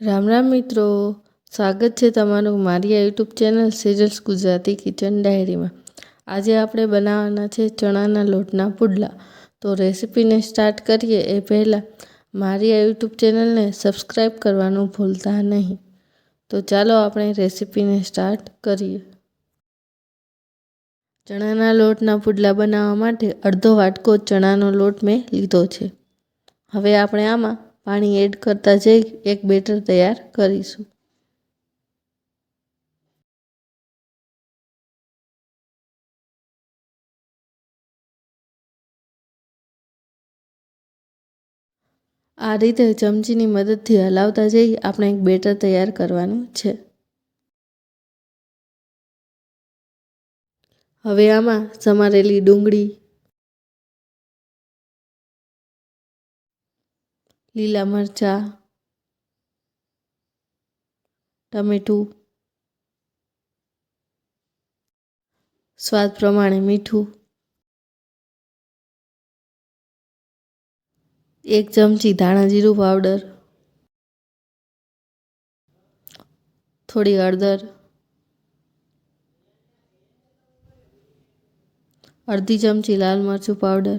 રામ રામ મિત્રો, સ્વાગત છે તમારું મારી આ YouTube channel serials Gujarati kitchen ડાયરીમાં. આજે આપણે બનાવવાના છે ચણાના લોટના પુડલા. તો રેસીપીને સ્ટાર્ટ કરીએ એ પહેલાં મારી આ યુટ્યુબ ચેનલને સબસ્ક્રાઈબ કરવાનું ભૂલતા નહીં. તો ચાલો આપણે રેસીપીને સ્ટાર્ટ કરીએ. ચણાના લોટના પુડલા બનાવવા માટે અડધો વાટકો ચણાનો લોટ મેં લીધો છે. હવે આપણે આમાં પાણી એડ કરતા જઈ એક બેટર તૈયાર કરીશું. આ રીતે ચમચીની મદદથી હલાવતા જઈ આપણે એક બેટર તૈયાર કરવાનું છે. હવે આમાં સમારેલી ડુંગળી લીલા મરચાં, ટમેટું, સ્વાદ પ્રમાણે મીઠું, એક ચમચી ધાણા જીરું પાવડર, થોડી હળદર, અડધી ચમચી લાલ મરચું પાવડર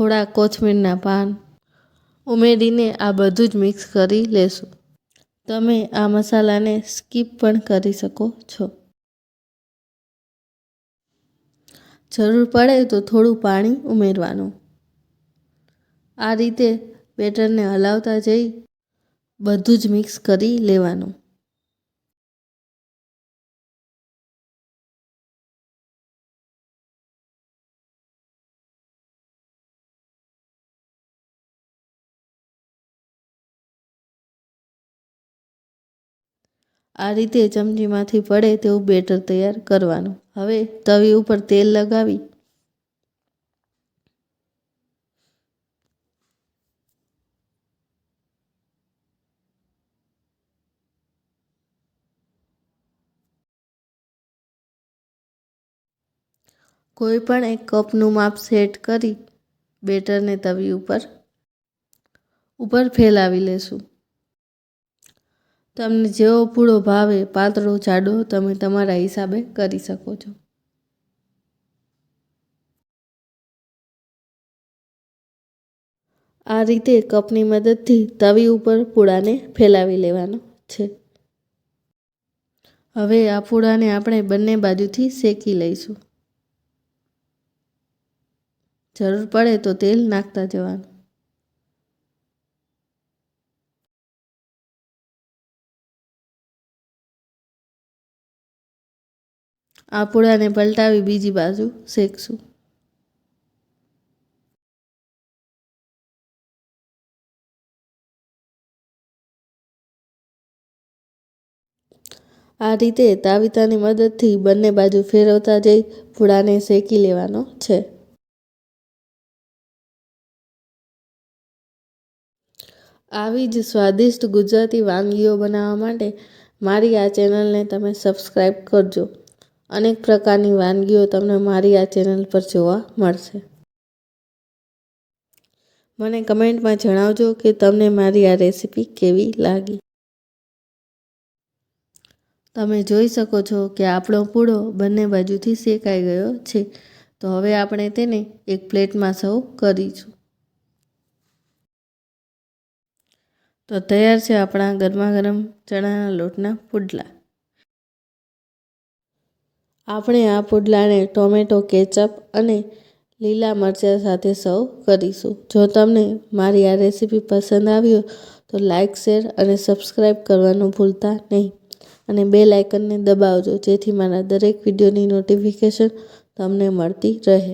થોડા કોથમીરના પાન ઉમેરીને આ બધું જ મિક્સ કરી લેશું. તમે આ મસાલાને સ્કીપ પણ કરી શકો છો. જરૂર પડે તો થોડું પાણી ઉમેરવાનું. આ રીતે બેટરને હલાવતા જઈ બધું જ મિક્સ કરી લેવાનું. આ રીતે ચમચીમાંથી પડે તેવું બેટર તૈયાર કરવાનું. હવે તવી ઉપર તેલ લગાવી. કોઈ પણ એક કપનું માપ સેટ કરી બેટરને તવી ઉપર. ઉપર ફેલાવી લેશું. તમને જેવો પૂળો ભાવે પાતળો, જાડો, તમે તમારા હિસાબે કરી શકો છો. આ રીતે કપની મદદથી તવી ઉપર પૂળાને ફેલાવી લેવાનો છે. હવે આ પૂળાને આપણે બંને બાજુથી શેકી લઈશું. જરૂર પડે તો તેલ નાખતા જવાનું. આ પૂળાને પલટાવી બીજી બાજુ શેકશું. આ રીતે તાવીતાની મદદથી બંને બાજુ ફેરવતા જઈ પૂળાને શેકી લેવાનો છે. આવી જ સ્વાદિષ્ટ ગુજરાતી વાનગીઓ બનાવવા માટે મારી આ ચેનલને તમે સબસ્ક્રાઈબ કરજો. અનેક પ્રકારની વાનગીઓ તમને મારી આ ચેનલ પર જોવા મળશે. મને કમેન્ટમાં જણાવજો કે તમને મારી આ રેસીપી કેવી લાગી. તમે જોઈ શકો છો કે આપણો પૂડો બંને બાજુથી શેકાઈ ગયો છે. તો હવે આપણે તેને એક પ્લેટમાં સૌ કરીશું. તો તૈયાર છે આપણા ગરમા ગરમ ચણાના લોટના પુડલા. આપણે આ પુડલાને ટોમેટો, કેચઅપ અને લીલા મરચાં સાથે સર્વ કરીશું. જો તમને મારી આ રેસીપી પસંદ આવ્યો તો લાઇક શેર અને સબસ્ક્રાઈબ કરવાનું ભૂલતા નહીં. અને બે લાઇકનને દબાવજો, જેથી મારા દરેક વિડીયોની નોટિફિકેશન તમને મળતી રહે.